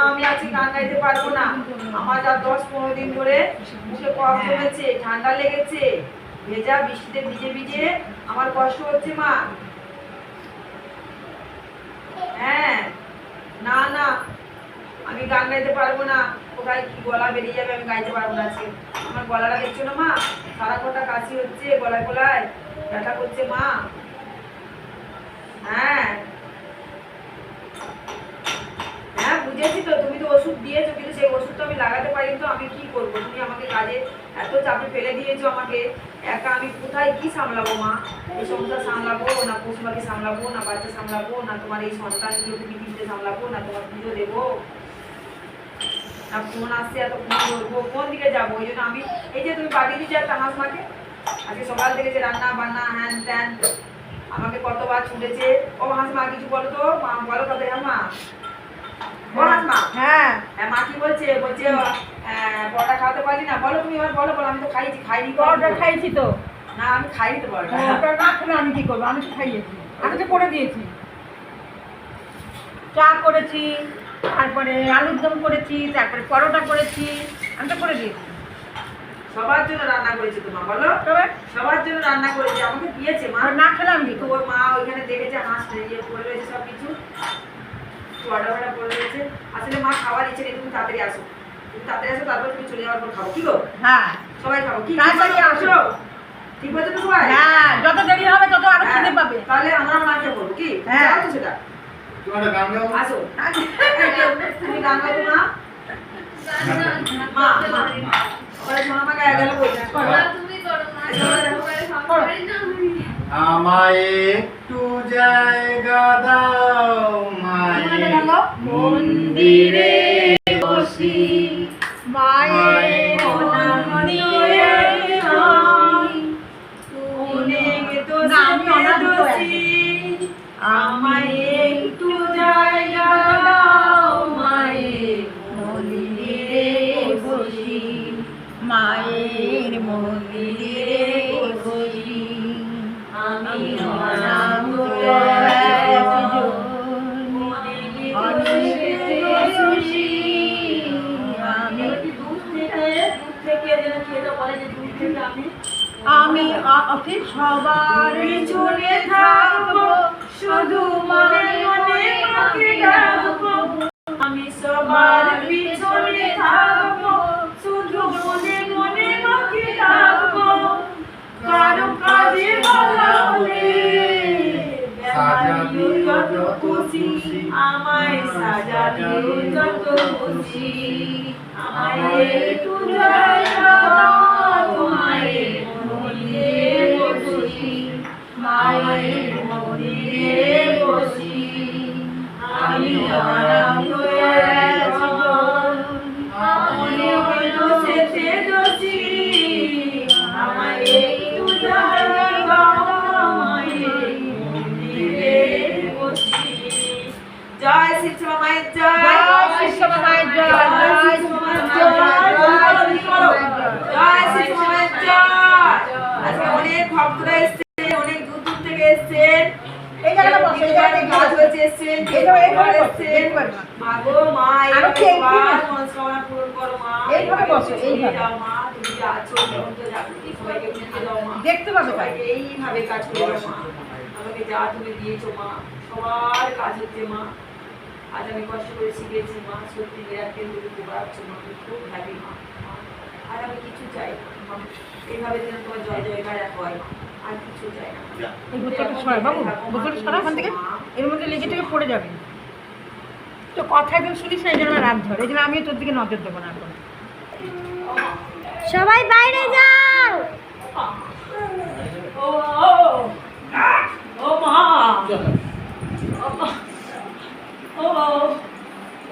আমি গান গাইতে পারব না। ঠান্ডা লেগেছে, ভেজা বৃষ্টিতে ভিজে ভিজে আমার কষ্ট হচ্ছে মা। হ্যাঁ না না, আমি গান গাইতে পারব না। কোথায় কি গলা বেরিয়ে যাবে আমি গাইতে পারব না আমার গলাটা দেখছ না মা? সারা কটা কাশি হচ্ছে, গলায় গলায় ব্যথা করছে মা। হ্যাঁ। হ্যাঁ বুঝেছি তো, তুমি তো ওষুধ দিয়েছ, কিন্তু সেই ওষুধ আমি লাগাতে পারি তো, আমি কি করব? তুমি আমাকে কাজে এত চাপে ফেলে দিয়েছ আমাকে। একা আমি কোথায় কি সামলাবো, মা? এই সংসার সামলাবো না পশু সামলাবো না, বাচ্চা সামলাবো না, তোমার এই সন্তানগুলোকে পৃথিবীতে সামলাবো না, তোমার পুজো দেবো? ফোন আসছে, এত ফোন করব কোন দিকে যাব? ওই জন্য আমি, এই যে তুমি পাঠিয়ে দিচ্ছি একটা হাঁস মাকে, আজকে সকাল থেকে যে রান্না বান্না হ্যান ত্যান আমাকে কতবার ছুটেছে? ও হাঁস মা কিছু বলো তো? মা বলো হ্যাঁ মা। ও হাঁস হ্যাঁ। হ্যাঁ, মা কি বলছে? বলছে খাওয়াতে না? বলো তুমি এবার বলো বলো আমি তো খাইছি খাইনি তো। পরোটা খাইছি তো। না আমি খাইনি তো পরোটা না খেলে আমি কি করব? আমি তো খাইয়েছি। আমি তো করে দিয়েছি। চা করেছি তারপরে আলুর দম করেছি তারপরে পরোটা করেছি আমি তো করে দিয়েছি। সবার জন্য রান্না করেছে তো মা বলো সবার জন্য রান্না করেছে আমাকে দিয়েছে মা। না খেলে আমি কি? তো করব ওর মা ওইখানে দেখেছে হাঁস ইয়ে করে রয়েছে সব কিছু অর্ডার অর্ডার করে রয়েছে। আসলে মা খাওয়ার ইচ্ছে নেই তুমি তাড়াতাড়ি আসো। তুমি তাড়াতাড়ি আসো তারপর তুমি চলে যাওয়ার পর খাব। কি গো? হ্যাঁ। সবাই খাব। কি তাড়াতাড়ি আসো। আসো ঠিক বলছো তো সবাই? হ্যাঁ যত দেরি হবে তত আরও খেতে হ্যাঁ, পাবে। তাহলে আমরা মাকে বলব কি? হ্যাঁ। সেটা। তোমার গান গাও। আসো। তুমি গান গাও তো মা মা। আমায় একটু জায়গা দাও মায়ে মন্দিরে বসি। মায়ের মন্দিরে আমায় একটু জায়গা দাও। আমি সবার পিছনে থাকব শুধু মনে মনে মাকে ডাকবো। আমি সবার পিছনে থাকব শুধু মনে মনে মাকে ডাকবো। কারও কাজে বাধা হলে সাজাবি যত খুশি খুশি, আমায় সাজাবি যত খুশি আমায় একটু জয় শ্রী মায়ের জয় জয় শ্রী মায়ের জয়, জয় শ্রী মায়ের জয়, এসেছেন অনেক দূর দূর থেকে এসেছেন এই জায়গাটা বসো, এই জায়গাটা একটু কাজ বসো। হয়েছে এসেছেন। মা গো মা। মনস্কামনা পূরণ করো মা এইভাবে বসো, এইভাবে। মা তুমি যে আছো সবাইকে দাও মা দেখতে পাবে। এইভাবে কাজ করে মা আমাকে যা তুমি দিয়েছ মা সবার কাজ হচ্ছে মা আজ আমি কষ্ট করে শিখেছি মা সত্যি বিরাটকে তুমি উপকার মা আমি খুব হ্যাপি মা আর আমি কিছু চাই মা এইভাবে যেন তোমার জয় জয়কার হয় মা আর কিছু চাই না এই বোতলটা সরা বাবু বোতলটা সরা ওখান থেকে এর মধ্যে লেগে থেকে পড়ে যাবে তো কথা একদম শুনিস না এই জন্য ধরে এই জন্য আমিও তোর দিকে নজর দেবো না এখন সবাই বাইরে যাও ও ও ও মা ও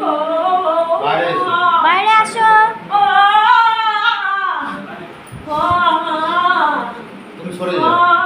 ও বাইরে এসো। বাইরে আসো 出。啊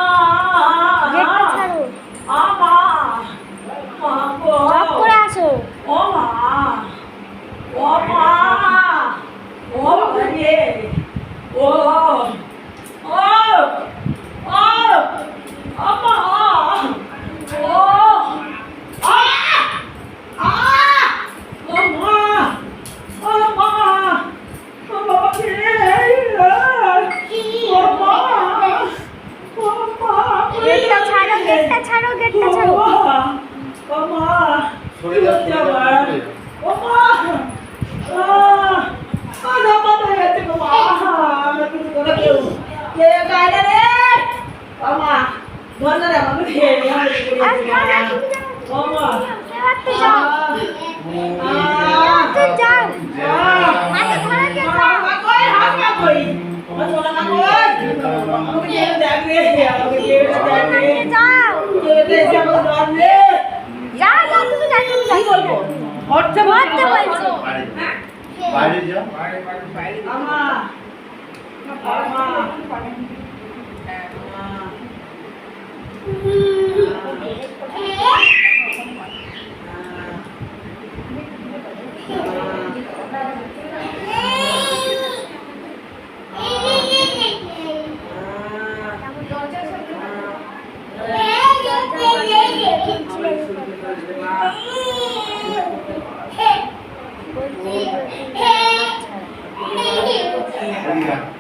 বাইরে যাও বাইরে বাইরে বাইরে আমা আমা আমা Yeah.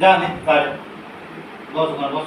Dame, vale. Vos, Omar, vos.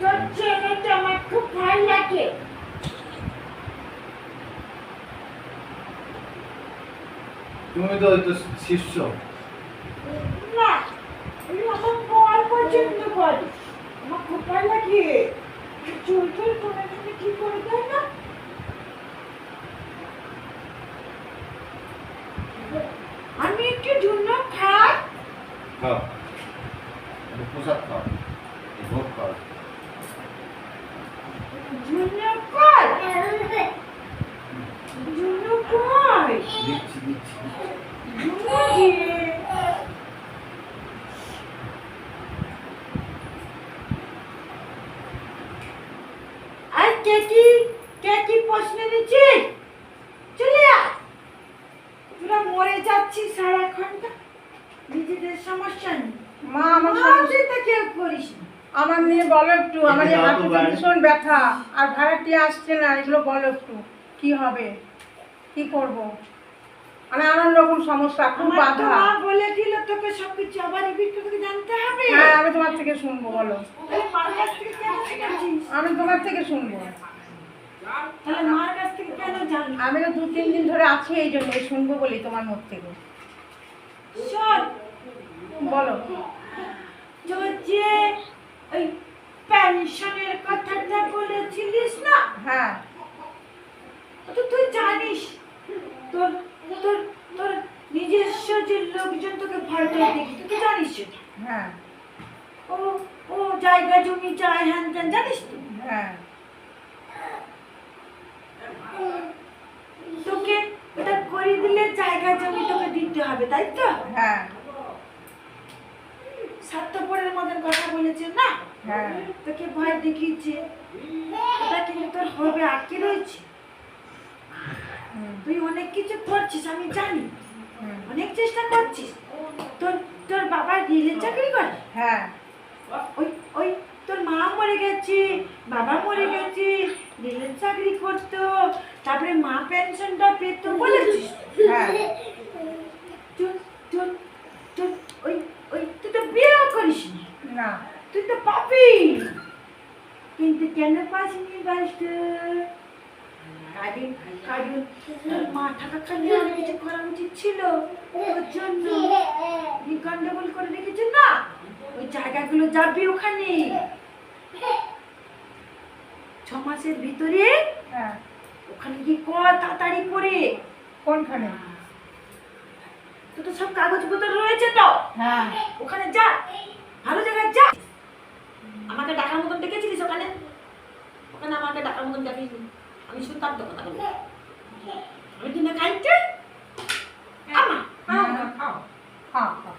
তোর আমার খুব ভালো লাগে। তুমি তো হয়তো শিষ্য। না আমি আমার পড়ার পছন্দ আমার খুব লাগে। চুল চুল করে তুমি কি করে দেয় না? আমি একটু জন্য খাই। খাও। খাও। এগুলো বলো একটু কি হবে? কি করব? মানে নানান রকম সমস্যা খুব বাধা। মা বলে দিল তোকে সব কিছু আবার রিপিট করে জানতে হবে? হ্যাঁ আমি তোমার থেকে শুনব বলো। আমি তোমার থেকে শুনব। তাহলে মার কাছ থেকে কেন জানলি? আমি তো দু তিন দিন ধরে আছি এই জন্য শুনব বলি তোমার মুখ থেকে। শোন। বলো। যে ওই পেনশনের কথাটা বলেছিলিস না? হ্যাঁ। তো তুই জানিস তোর তোর তোর নিজস্ব যে লোকজন তোকে ভয়টা দেখি তুই জানিস হ্যাঁ। ও ও জায়গা জমি চায় হ্যান ত্যান জানিস তো? হ্যাঁ। তোকে ওটা করে দিলে জায়গা জমি তোকে দিতে হবে তাই তো? হ্যাঁ। স্বার্থপরের মতন কথা বলেছে না? হ্যাঁ তোকে ভয় দেখিয়েছে। ওটা কিন্তু তোর হবে আটকে রয়েছে? তুই অনেক কিছু করছিস আমি জানি। অনেক চেষ্টা করছিস। তোর তোর বাবা রেলের চাকরি করে? হ্যাঁ। ওই ওই তোর মা মরে গেছে বাবা মরে গেছে রেলের চাকরি করতো তারপরে মা পেনশনটা পেত বলেছিস? হ্যাঁ। তুই তুই তুই ওই ওই তুই তো বিয়েও করিস না। তুই তো পাবি কিন্তু কেন পাসনি বলতো কারণ কারণ মা থাকাকালীন অনেক কিছু করা উচিত ছিল। ওর জন্য গন্ডগোল করে রেখেছে না? ওই জায়গাগুলো যাবি ওখানে। ছ মাসের ভিতরে হ্যাঁ। ওখানে গিয়ে কর তাড়াতাড়ি করে? কোনখানে? তো তো সব কাগজপত্র রয়েছে তো। হ্যাঁ। ওখানে যা। ভালো জায়গায় যা। আমাকে ডাকার মতন ডেকেছিলিস ওখানে? ওখানে আমাকে ডাকার মতন ডাকিস আমি শুনতাম তো কিনা খাইতে আমা হ্যাঁ, খাও খাও খাও।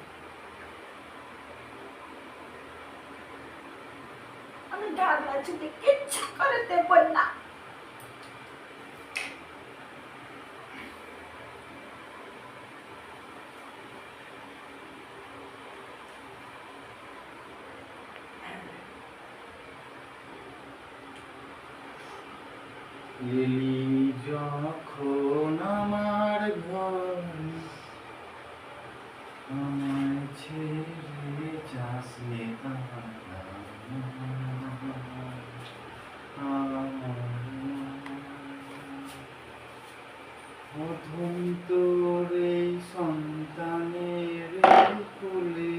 আমি ছুটি ইচ্ছা করে দেব এলি যখন আমার ঘর আমায় ছেড়ে যাসলে প্রথম তোর এই সন্তানের কোলে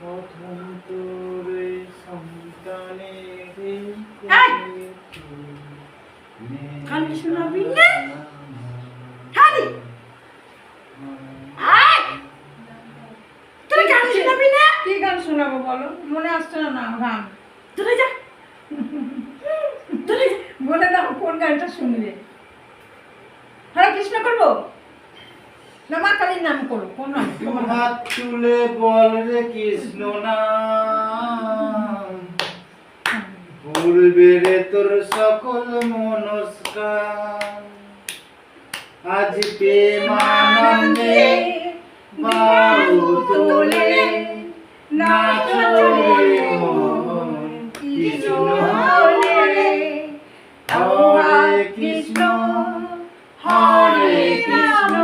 প্রথম তোর এই সন্তানের এই কোলে গান শোনাবি না? খালি। আয়! তুই গান শোনাবি না কি গান শোনাবো বলো না না গান যা। বলে দাও কোন গানটা শুনবে? হরে কৃষ্ণ করব? না মা কালীর নাম করব কোন নাম? হাত তুলে বল রে কৃষ্ণ নাম। ভুলবে রে তোর সকল মনস্কার। আজ প্রেমানন্দে বাউ তোলে। রে মন কৃষ্ণ বলে হরে কৃষ্ণ হরে কৃষ্ণ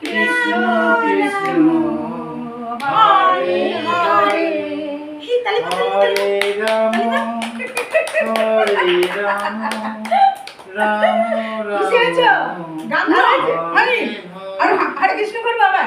কৃষ্ণ কৃষ্ণ হরে হরে হরে রাম হরে রাম রাম ভালো হয়েছে? হরি? আর হরে কৃষ্ণ করব আবার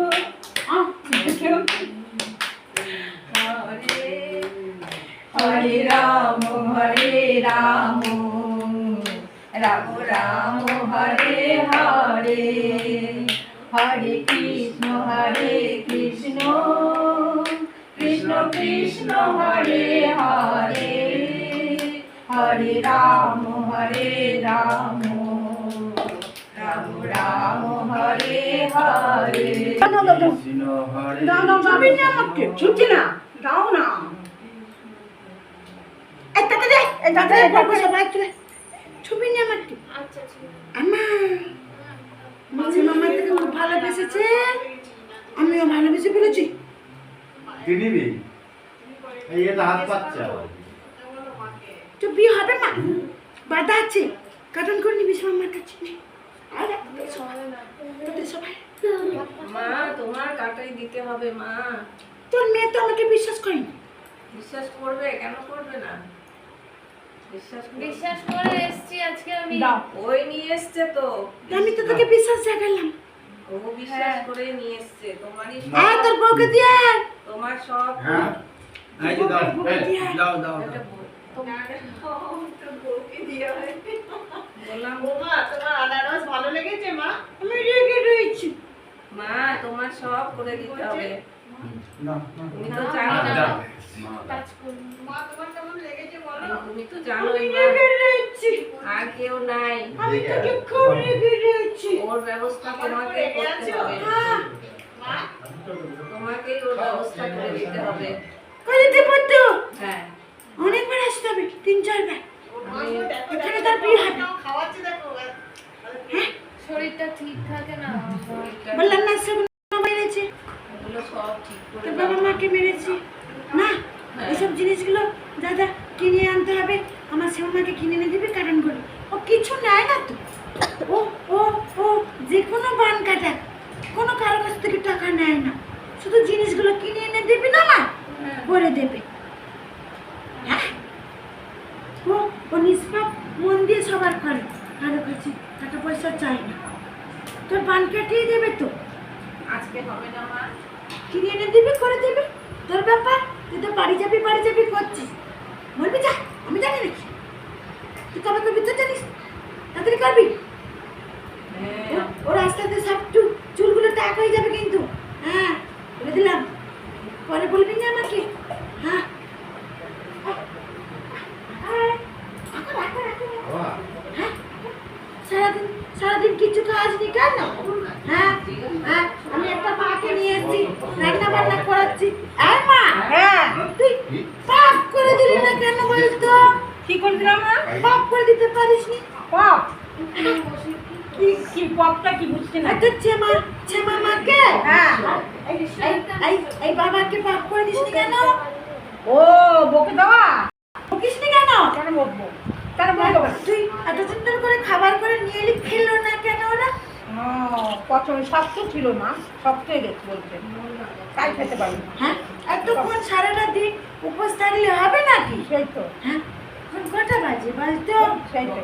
হরে রাম হরে রাম। রাম রাম হরে হরে। দাও দাও যাবি না আমাকে ছুটছি না। দাও না। সবাই চলে ছবি নিয়ে আমার একটু। আমা মাঝে মামা থেকে খুব ভালোবেসেছে। আমিও ভালোবেসে ফেলেছি। এই হাত পাচ্ছা তো বিয়ে হবে না। বাধা আছে। কার্টুন করে নিবি কাছে তোদের সবাই। মা তোমার কাটাই দিতে হবে মা। তোর মেয়ে তো আমাকে বিশ্বাস করেনি। বিশ্বাস করবে? কেন করবে না? বিশ্বাস করে এসছি আজকে আমি। ওই নিয়ে এসছে তো। আমি তো তোকে বিশ্বাস জাগালাম। ও বিশ্বাস করে নিয়ে এসছে। তোমারই আয় তোর বউকে দিয়ে তোমার সব হ্যাঁ। দাও দাও দাও একটা দাও। তোমার তোর বউকে দিয়ে। আমি রেগে রয়েছি। মা তোমার সব করে দিতে হবে। না, না। তুমি তো জানো। না তুমি তো আর কেউ নাই। আমি তোকে খুব রেগে রয়েছি। ওর ব্যবস্থা তোমাকে করতে হবে। হ্যাঁ। তোমাকেই ওর ব্যবস্থা করে দিতে হবে। করে দেবো তো। হ্যাঁ। অনেকবার আসতে হবে তিন চারবার। এখানে তোর বিয়ে হবে শরীরটা ঠিক থাকে না শরীরটা- বললাম না সে মেরেছে। তোর বাবা মাকে মেরেছে। না এসব জিনিসগুলো দাদা কিনে আনতে হবে। আমার শ্যামাকে কিনে এনে দিবে কারণ করে। ও কিছু নেয় না তো। ও ও ও যে কোনো বান কাটা কোনো কারও কাছ থেকে টাকা নেয় না। শুধু জিনিসগুলো কিনে এনে দিবি না মা করে দেবে হ্যাঁ ও ও নিষ্পাপ মন দিয়ে সবার করে কারও কাছে টাকা পয়সা চাই না। তোর বান কাটিয়ে দেবে তো। আজকে হবে না মা। কিনে এনে দিবি করে দিবি। তোর ব্যাপার তুই তো বাড়ি যাবি বাড়ি যাবি করছিস। বলবি যা আমি জানি নাকি তুই কবে করবি তো জানিস। তাড়াতাড়ি করবি। হ্যাঁ। ওর আস্তে আস্তে সব চুল চুলগুলো টাক হয়ে যাবে কিন্তু হ্যাঁ বলে দিলাম পরে বলবি না আমাকে হ্যাঁ আয়, রাখো, রাখো, রাখো, রাখো। বাবা, হ্যাঁ? সারাদিন সারাদিন কিছু কাজ নি কেন হ্যাঁ হ্যাঁ আমি একটা মাকে নিয়ে এসেছি রান্না বান্না করাচ্ছি এই মা হ্যাঁ তুই পাপ করে দিলি না কেন বলতো কি করে দিলাম না পাপ করে দিতে পারিস নি বাপ হ্যাঁ, কি কি পপটা কি বুঝছি না এত চেমা চেমা মাকে হ্যাঁ এই এই এই বাবাকে পাপ করে দিস কেন ও বকে দেওয়া বকিস নি কেন কেন বকবো কেন বকবো না? তুই এত সুন্দর করে খাবার করে নিয়ে এলি খেলো না কেন ওরা ও, প্রথমে শক্ত ছিল না শক্ত হয়ে গেছে বলছে। তাই খেতে পারি না। হ্যাঁ? এতক্ষণ সারাটা দিন উপোস থাকলে হবে নাকি? সেই তো। হ্যাঁ? কটা বাজে? বলতো সেই তো।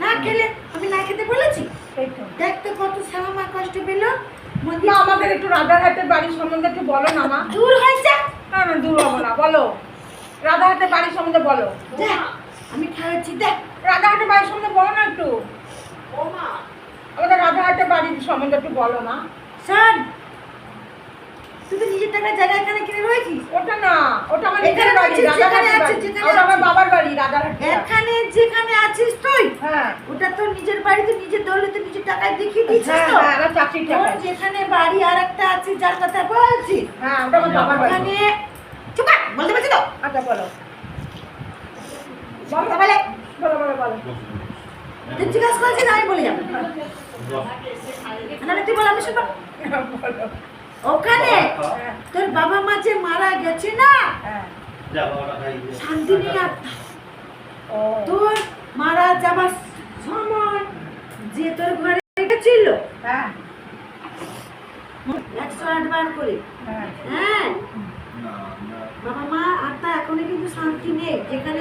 না খেলে আমি না খেতে বলেছি? সেই তো। দেখ তো কত শ্যামা কষ্ট পেল। মা আমাদের একটু রাধারহাটের বাড়ির সম্বন্ধে একটু বলো না মা। দূর হয়েছে? না না দূর হব না বলো। রাধারহাটের বাড়ির সম্বন্ধে বলো। আমি খাওয়াচ্ছি দেখ। রাধারহাটের বাড়ির সম্বন্ধে বলো না একটু। আমাদের রাধারহাটের বাড়ির সম্বন্ধে একটু বলো না শোন তুই তো নিজের টাকায় জায়গা এখানে কিনে রয়েছিস? ওটা না ওটা আমার নিজের বাড়ি আছে, যেখানে রাধারহাটের আছে, বাড়ি। যেখানে ওটা আমার বাবার বাড়ি রাধারহাটে এখানে যেখানে আছিস তুই হ্যাঁ। ওটা তো নিজের বাড়িতে নিজের দৌলতে নিজের টাকায় দেখিয়ে দিয়েছিস হ্যাঁ তো। হ্যাঁ আমার চাকরির টাকা যেখানে বাড়ি আর একটা আছে যার কথা বলছিস। হ্যাঁ ওটা আমার বাবার বাড়ি। ওখানে চুপ বলতে পারছি তো? আচ্ছা বলো। কথা বলো বলো বলো। জিজ্ঞাসা করছিস আমি বলে যাব। নাহলে তুই বল আমি শুনব। ওখানে তোর বাবা মা যে মারা গেছে না? হ্যাঁ। শান্তি নেই তোর মারা যাবার সময় যে তোর ঘরে ছিল হ্যাঁ। একশো আট বার করে। হ্যাঁ। হ্যাঁ। বাবা মা আত্মা এখনও কিন্তু শান্তি নেই। যেখানে